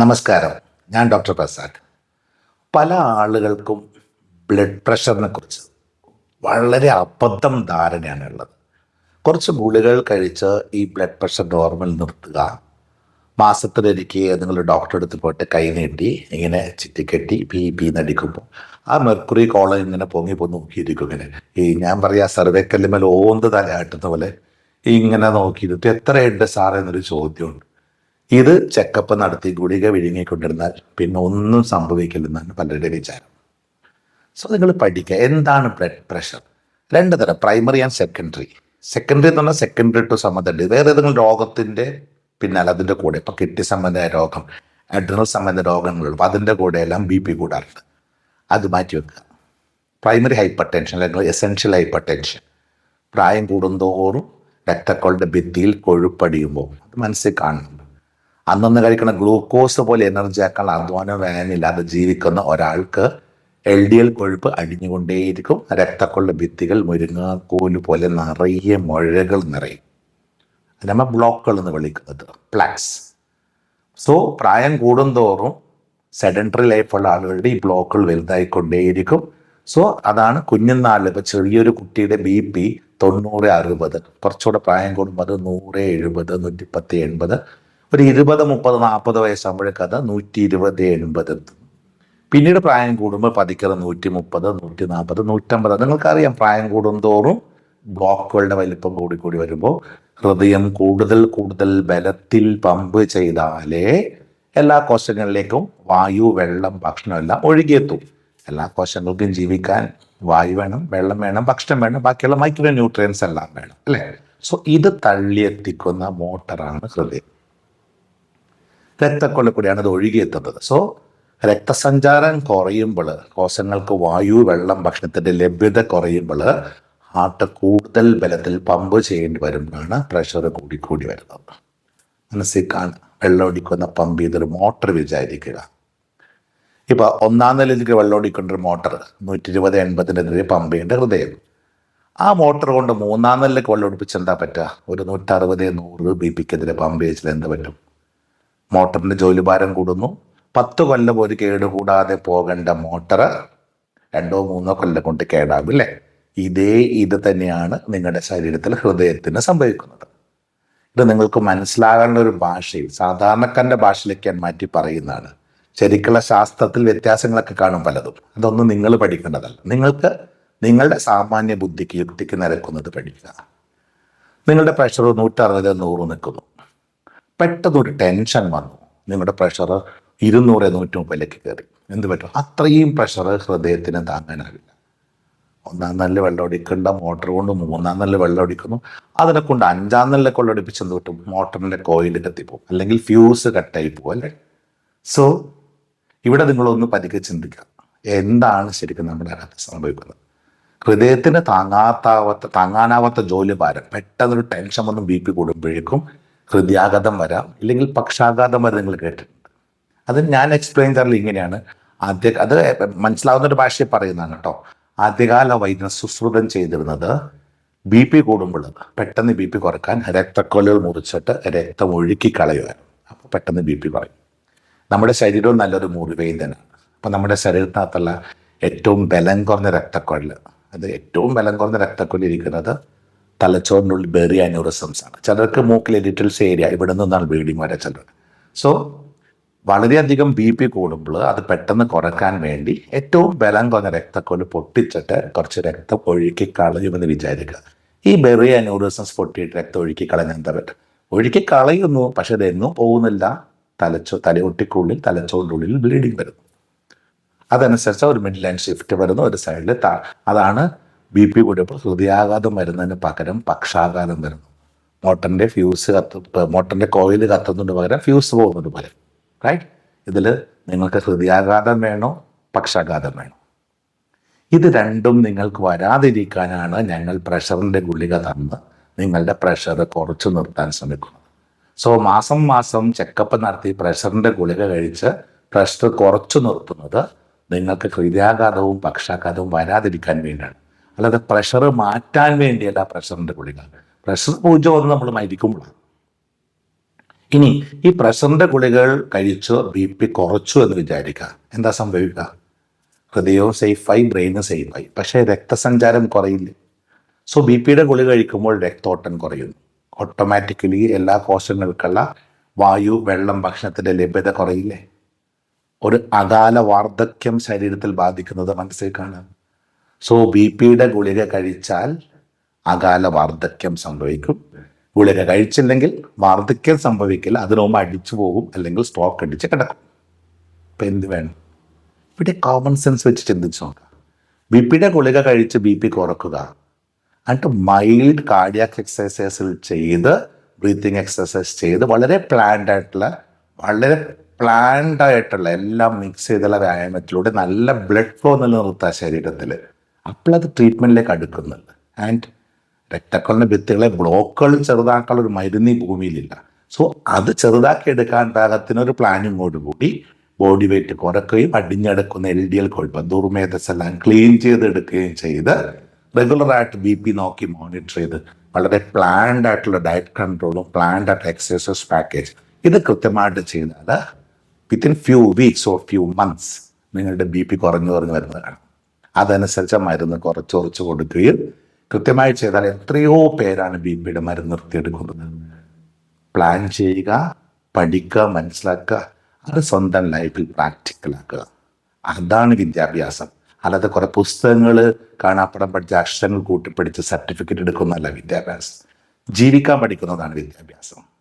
നമസ്കാരം. ഞാൻ ഡോക്ടർ പ്രസാദ്. പല ആളുകൾക്കും ബ്ലഡ് പ്രഷറിനെ കുറിച്ച് വളരെ അബദ്ധം ധാരണയാണ് ഉള്ളത്. കുറച്ച് ഗുളികൾ കഴിച്ച് ഈ ബ്ലഡ് പ്രഷർ നോർമൽ നിർത്തുക. മാസത്തിലൊരിക്കൽ നിങ്ങൾ ഡോക്ടറെ അടുത്ത് പോയിട്ട് കൈ നീട്ടി ഇങ്ങനെ ചുറ്റിക്കെട്ടി പി പി നടിക്കുമ്പോൾ ആ മെർക്കുറി കോളം ഇങ്ങനെ പൊങ്ങി പോയി നോക്കിയിരിക്കും ഇങ്ങനെ. ഈ ഞാൻ പറയാ സർവേക്കല്ലുമേൽ ഓന്ത് തലയാട്ടുന്ന പോലെ ഇങ്ങനെ നോക്കിയിട്ട് എത്രയുണ്ട് സാറേ എന്നൊരു ചോദ്യമുണ്ട്. ഇത് ചെക്കപ്പ് നടത്തി ഗുളിക വിഴുങ്ങിക്കൊണ്ടിരുന്നാൽ പിന്നെ ഒന്നും സംഭവിക്കില്ലെന്നാണ് പലരുടെ വിചാരം. സോ നിങ്ങൾ പഠിക്കുക എന്താണ് ബ്ലഡ് പ്രഷർ രണ്ട് തരം പ്രൈമറി ആൻഡ് സെക്കൻഡറി സെക്കൻഡറി എന്ന് പറഞ്ഞാൽ സെക്കൻഡറി ടു സംബന്ധമുണ്ട് വേറെ ഏതെങ്കിലും രോഗത്തിന്റെ പിന്നാലെ അതിന്റെ കൂടെ ഇപ്പം കിഡ്നി സംബന്ധമായ രോഗം അഡ്രിനൽ സംബന്ധ രോഗങ്ങളുള്ളൂ അപ്പം അതിന്റെ കൂടെ എല്ലാം ബി പി കൂടാറുണ്ട്. അത് മാറ്റി വെക്കുക പ്രൈമറി ഹൈപ്പർ ടെൻഷൻ അല്ലെങ്കിൽ എസെൻഷ്യൽ ഹൈപ്പർ ടെൻഷൻ പ്രായം കൂടുന്തോറും രക്തക്കളുടെ ഭിത്തിയിൽ കൊഴുപ്പടിയുമ്പോൾ അത് മനസ്സിൽ കാണുന്നുണ്ട്. അന്നന്ന് കഴിക്കുന്ന ഗ്ലൂക്കോസ് പോലെ എനർജി ആക്കാൻ അധ്വാനം വേനമില്ലാതെ ജീവിക്കുന്ന ഒരാൾക്ക് എൽ ഡി എൽ കൊഴുപ്പ് അടിഞ്ഞുകൊണ്ടേയിരിക്കും. രക്തക്കൊള്ള ഭിത്തികൾ മുരിങ്ങാക്കോൽ പോലെ നിറയെ മുഴകൾ നിറയും. നമ്മൾ ബ്ലോക്കുകൾ എന്ന് വിളിക്കുന്നത് പ്ലാക്സ് സോ പ്രായം കൂടുന്തോറും സെഡന്ററി ലൈഫുള്ള ആളുകളുടെ ഈ ബ്ലോക്കുകൾ വലുതായിക്കൊണ്ടേയിരിക്കും. സോ അതാണ് കുഞ്ഞുനാളിൽ ഇപ്പോൾ ചെറിയൊരു കുട്ടിയുടെ ബി പി തൊണ്ണൂറ് അറുപത്. കുറച്ചുകൂടെ പ്രായം കൂടുമ്പോൾ അത് നൂറ് എഴുപത് നൂറ്റിപ്പത്ത് എൺപത്. ഒരു ഇരുപത് മുപ്പത് നാൽപ്പത് വയസ്സാകുമ്പോഴേ അത് നൂറ്റി ഇരുപത് എഴുപത് പിന്നീട് പ്രായം കൂടുമ്പോൾ പതിക്കത് നൂറ്റി മുപ്പത് നൂറ്റി നാൽപ്പത് നൂറ്റമ്പത്. നിങ്ങൾക്കറിയാം പ്രായം കൂടുന്തോറും ബ്ലോക്കുകളുടെ വലിപ്പം കൂടിക്കൂടി വരുമ്പോൾ ഹൃദയം കൂടുതൽ കൂടുതൽ ബലത്തിൽ പമ്പ് ചെയ്താലേ എല്ലാ കോശങ്ങളിലേക്കും വായു വെള്ളം ഭക്ഷണം എല്ലാം ഒഴുകിയെത്തും. എല്ലാ കോശങ്ങൾക്കും ജീവിക്കാൻ വായു വേണം വെള്ളം വേണം ഭക്ഷണം വേണം ബാക്കിയുള്ള മൈക്രോ ന്യൂട്രിയൻസ് എല്ലാം വേണം അല്ലേ? സോ ഇത് തള്ളിയെത്തിക്കുന്ന മോട്ടറാണ് ഹൃദയം. രക്തക്കൊള്ള കൂടിയാണ് അത് ഒഴുകിയെത്തുന്നത്. സോ രക്തസഞ്ചാരം കുറയുമ്പോൾ കോശങ്ങൾക്ക് വായു വെള്ളം ഭക്ഷണത്തിന്റെ ലഭ്യത കുറയുമ്പോൾ ഹാർട്ട് കൂടുതൽ ബലത്തിൽ പമ്പ് ചെയ്യേണ്ടി വരുമ്പോഴാണ് പ്രഷർ കൂടി കൂടി വരുന്നത്. മനസ്സിൽ കാണുക വെള്ളം ഒടിക്കുന്ന പമ്പ് ചെയ്തൊരു മോട്ടർ വിചാരിക്കുക. ഇപ്പൊ ഒന്നാം നിലയിലേക്ക് വെള്ളം ഒടിക്കൊണ്ടൊരു മോട്ടർ നൂറ്റി ഇരുപത് എൺപതിനെതിരെ പമ്പ് ചെയ്യേണ്ട ഹൃദയം. ആ മോട്ടർ കൊണ്ട് മൂന്നാം നിലയിലേക്ക് വെള്ളം ഒടിപ്പിച്ചെന്താ പറ്റുക? ഒരു നൂറ്ററുപത് നൂറ് ബി പിക്കെതിരെ പമ്പ് ചെയ്ച്ചാൽ എന്ത് പറ്റും? മോട്ടറിന്റെ ജോലിഭാരം കൂടുന്നു. പത്ത് കൊല്ലം ഒരു കേടുകൂടാതെ പോകേണ്ട മോട്ടർ രണ്ടോ മൂന്നോ കൊല്ലം കൊണ്ട് കേടാകും അല്ലേ ഇതേ ഇത് തന്നെയാണ് നിങ്ങളുടെ ശരീരത്തിൽ ഹൃദയത്തിന് സംഭവിക്കുന്നത്. ഇത് നിങ്ങൾക്ക് മനസ്സിലാകാനുള്ള ഒരു ഭാഷയിൽ സാധാരണക്കാരന്റെ ഭാഷയിലേക്ക് ഞാൻ മാറ്റി പറയുന്നതാണ്. ശരിക്കുള്ള ശാസ്ത്രത്തിൽ വ്യത്യാസങ്ങളൊക്കെ കാണും പലതും. അതൊന്നും നിങ്ങൾ പഠിക്കേണ്ടതല്ല. നിങ്ങൾക്ക് നിങ്ങളുടെ സാമാന്യ ബുദ്ധിക്ക് യുക്തിക്ക് നിരക്കുന്നത് പഠിക്കുക. നിങ്ങളുടെ പ്രഷർ നൂറ്ററുപത് നൂറ് നിൽക്കുന്നു. പെട്ടെന്നൊരു ടെൻഷൻ വന്നു. നിങ്ങളുടെ പ്രഷർ ഇരുന്നൂറ് നൂറ്റി മുപ്പതിലേക്ക് കയറി എന്ത് പറ്റും? അത്രയും പ്രഷർ ഹൃദയത്തിന് താങ്ങാനാവില്ല. ഒന്നാം നല്ല വെള്ളം ഒടിക്കേണ്ട മോട്ടർ കൊണ്ട് മൂന്നാം നല്ല വെള്ളം ഒടിക്കുന്നു അതിനെ കൊണ്ട് അഞ്ചാം നല്ല കൊള്ള ഒടിപ്പിച്ച് എന്ത് പറ്റും? മോട്ടറിന്റെ കോയിൽ കത്തിപ്പോകും അല്ലെങ്കിൽ ഫ്യൂസ് കട്ടായി പോകും അല്ലേ? സോ ഇവിടെ നിങ്ങളൊന്ന് പതുക്കെ ചിന്തിക്കുക. എന്താണ് ശരിക്കും നമ്മുടെ അകത്ത് സംഭവിക്കുന്നത്? ഹൃദയത്തിന് താങ്ങാത്താവാത്ത താങ്ങാനാവാത്ത ജോലി ഭാരം. പെട്ടെന്നൊരു ടെൻഷൻ വന്ന് ബി പി കൂടുമ്പോഴേക്കും ഹൃദയാഘാതം വരാം ഇല്ലെങ്കിൽ പക്ഷാഘാതം വരെ നിങ്ങൾ കേട്ടിട്ടുണ്ട്. അത് ഞാൻ എക്സ്പ്ലെയിൻ ചെയ്യാറില്ല ഇങ്ങനെയാണ്. ആദ്യ അത് മനസ്സിലാവുന്ന ഒരു ഭാഷയെ പറയുന്നതാണ് കേട്ടോ. ആദ്യകാല വൈദ്യം സുശ്രുതം ചെയ്തിരുന്നത് ബി പി കൂടുമ്പോൾ. പെട്ടെന്ന് ബി പി കുറയ്ക്കാൻ രക്തക്കൊല്ലുകൾ മുറിച്ചിട്ട് രക്തം ഒഴുക്കി കളയുമായിരുന്നു അപ്പോൾ പെട്ടെന്ന് ബി പി കുറയും. നമ്മുടെ ശരീരവും നല്ലൊരു മുറിവേദനാണ് അപ്പോൾ നമ്മുടെ ശരീരത്തിനകത്തുള്ള ഏറ്റവും ബലം കുറഞ്ഞ രക്തക്കൊഴൽ അത് ഏറ്റവും ബലം കുറഞ്ഞ രക്തക്കൊഴൽ ഇരിക്കുന്നത് തലച്ചോറിനുള്ളിൽ ബേറിയ അന്യൂറിസംസ് ആണ്. ചിലർക്ക് മൂക്കിലെ ലിറ്റിൽസ് ഏരിയ ഇവിടെ നിന്നാണ് ബ്ലീഡിങ് വരെ ചിലർ. സോ വളരെയധികം ബി പി കൂടുമ്പോൾ അത് പെട്ടെന്ന് കുറയ്ക്കാൻ വേണ്ടി ഏറ്റവും ബലം കുറഞ്ഞ രക്തക്കൊൽ പൊട്ടിച്ചിട്ട് കുറച്ച് രക്തം ഒഴുക്കി കളയുമെന്ന് വിചാരിക്കുക. ഈ ബെറിയ ന്യൂറിസംസ് പൊട്ടിയിട്ട് രക്തം ഒഴുക്കി കളഞ്ഞാൽ എന്താ പറ്റും? ഒഴുക്കി കളയുന്നു പക്ഷെ അതെന്നും പോകുന്നില്ല. തലച്ചോ തലയൊട്ടിക്കുള്ളിൽ തലച്ചോറിന്റെ ഉള്ളിൽ ബ്ലീഡിങ് വരുന്നു. അതനുസരിച്ച് ഒരു മിഡ് ലൈൻ ഷിഫ്റ്റ് വരുന്നു ഒരു സൈഡിൽ അതാണ് ബി പി കൂടിയപ്പോൾ ഹൃദയാഘാതം വരുന്നതിന് പകരം പക്ഷാഘാതം വരുന്നു. മോട്ടറിന്റെ ഫ്യൂസ് കത്ത് മോട്ടറിന്റെ കോയിൽ കത്തുന്നതിന് പകരം ഫ്യൂസ് പോകുന്നത് പോലെ റൈറ്റ് ഇതിൽ നിങ്ങൾക്ക് ഹൃദയാഘാതം വേണോ? പക്ഷാഘാതം വേണോ? ഇത് രണ്ടും നിങ്ങൾക്ക് വരാതിരിക്കാനാണ് ഞങ്ങൾ പ്രഷറിന്റെ ഗുളിക തന്ന് നിങ്ങളുടെ പ്രഷർ കുറച്ച് നിർത്താൻ ശ്രമിക്കുന്നത്. സോ മാസം മാസം ചെക്കപ്പ് നടത്തി പ്രഷറിന്റെ ഗുളിക കഴിച്ച് പ്രഷർ കുറച്ച് നിർത്തുന്നത് നിങ്ങൾക്ക് ഹൃദയാഘാതവും പക്ഷാഘാതവും വരാതിരിക്കാൻ വേണ്ടിയാണ്. അല്ലാതെ പ്രഷർ മാറ്റാൻ വേണ്ടിയല്ല പ്രഷറിന്റെ ഗുളിക. പ്രഷർ പൂജ്യം ഒന്ന് നമ്മൾ മരിക്കുമ്പോഴാണ് ഇനി ഈ പ്രഷറിന്റെ ഗുളികൾ കഴിച്ചു ബി പി കുറച്ചു എന്ന് വിചാരിക്കുക. എന്താ സംഭവിക്കുക? ഹൃദയവും സേഫായി ബ്രെയിനും സേഫായി പക്ഷേ രക്തസഞ്ചാരം കുറയില്ല? സോ ബി പിയുടെ ഗുളി കഴിക്കുമ്പോൾ രക്തോട്ടം കുറയുന്നു. ഓട്ടോമാറ്റിക്കലി എല്ലാ കോശങ്ങൾക്കുള്ള വായു വെള്ളം ഭക്ഷണത്തിന്റെ ലഭ്യത കുറയില്ലേ? ഒരു അകാല വാർദ്ധക്യം ശരീരത്തിൽ ബാധിക്കുന്നത് മനസ്സിൽ കാണാം. സോ ബി പിയുടെ ഗുളിക കഴിച്ചാൽ അകാല വാർദ്ധക്യം സംഭവിക്കും. ഗുളിക കഴിച്ചില്ലെങ്കിൽ വാർദ്ധക്യം സംഭവിക്കില്ല. അതിനു മുമ്പ് അടിച്ചു പോകും അല്ലെങ്കിൽ സ്ട്രോക്ക് അടിച്ച് കിടക്കും. ഇപ്പം എന്ത് വേണം? ഇവിടെ കോമൺ സെൻസ് വെച്ച് ചിന്തിച്ചു നോക്കാം. ബി പിയുടെ ഗുളിക കഴിച്ച് ബി പി കുറക്കുക എന്നിട്ട് മൈൽഡ് കാർഡിയാക് എക്സസൈസുകൾ ചെയ്ത് ബ്രീത്തിങ് എക്സസൈസ് ചെയ്ത് വളരെ പ്ലാൻഡ് ആയിട്ടുള്ള വളരെ പ്ലാൻഡ് ആയിട്ടുള്ള എല്ലാം മിക്സ് ചെയ്തുള്ള വ്യായാമത്തിലൂടെ നല്ല ബ്ലഡ് ഫ്ലോ നിലനിർത്തുക ശരീരത്തിൽ അപ്പോഴത് ട്രീറ്റ്മെന്റിലേക്ക് അടുക്കുന്നുണ്ട്. ആൻഡ് രക്തക്കൊള്ള ഭിത്തികളെ ബ്ലോക്കുകൾ ചെറുതാക്കാനുള്ള ഒരു മരുന്ന് ഈ ഭൂമിയിലില്ല. സോ അത് ചെറുതാക്കി എടുക്കാൻ പാകത്തിനൊരു പ്ലാനിങ്ങോടുകൂടി ബോഡി വെയിറ്റ് കുറയ്ക്കുകയും അടിഞ്ഞെടുക്കുന്ന എൽ ഡി എൽ കൊഴുപ്പ് ദുർമേധസെല്ലാം ക്ലീൻ ചെയ്തെടുക്കുകയും ചെയ്ത് റെഗുലറായിട്ട് ബി പി നോക്കി മോണിറ്റർ ചെയ്ത് വളരെ പ്ലാൻഡ് ആയിട്ടുള്ള ഡയറ്റ് കൺട്രോളും പ്ലാൻഡ് ആയിട്ട് എക്സസൈസ് പാക്കേജ് ഇത് കൃത്യമായിട്ട് ചെയ്താൽ within few weeks or few months നിങ്ങളുടെ ബി പി കുറഞ്ഞു കുറഞ്ഞു വരുന്നതാണ് അതനുസരിച്ച് മരുന്ന് കുറച്ച് കുറച്ച് കൊടുക്കുകയും കൃത്യമായി ചെയ്താൽ എത്രയോ പേരാണ് ബി പിയുടെ മരുന്ന് നിർത്തിയെടുക്കുന്നത്. പ്ലാൻ ചെയ്യുക പഠിക്കുക മനസ്സിലാക്കുക അത് സ്വന്തം ലൈഫിൽ പ്രാക്ടിക്കലാക്കുക അതാണ് വിദ്യാഭ്യാസം. അല്ലാതെ കുറെ പുസ്തകങ്ങൾ കാണാപ്പടം പഠിച്ച അക്ഷരങ്ങൾ കൂട്ടിപ്പിടിച്ച് സർട്ടിഫിക്കറ്റ് എടുക്കുന്നതല്ല വിദ്യാഭ്യാസം. ജീവിക്കാൻ പഠിക്കുന്നതാണ് വിദ്യാഭ്യാസം.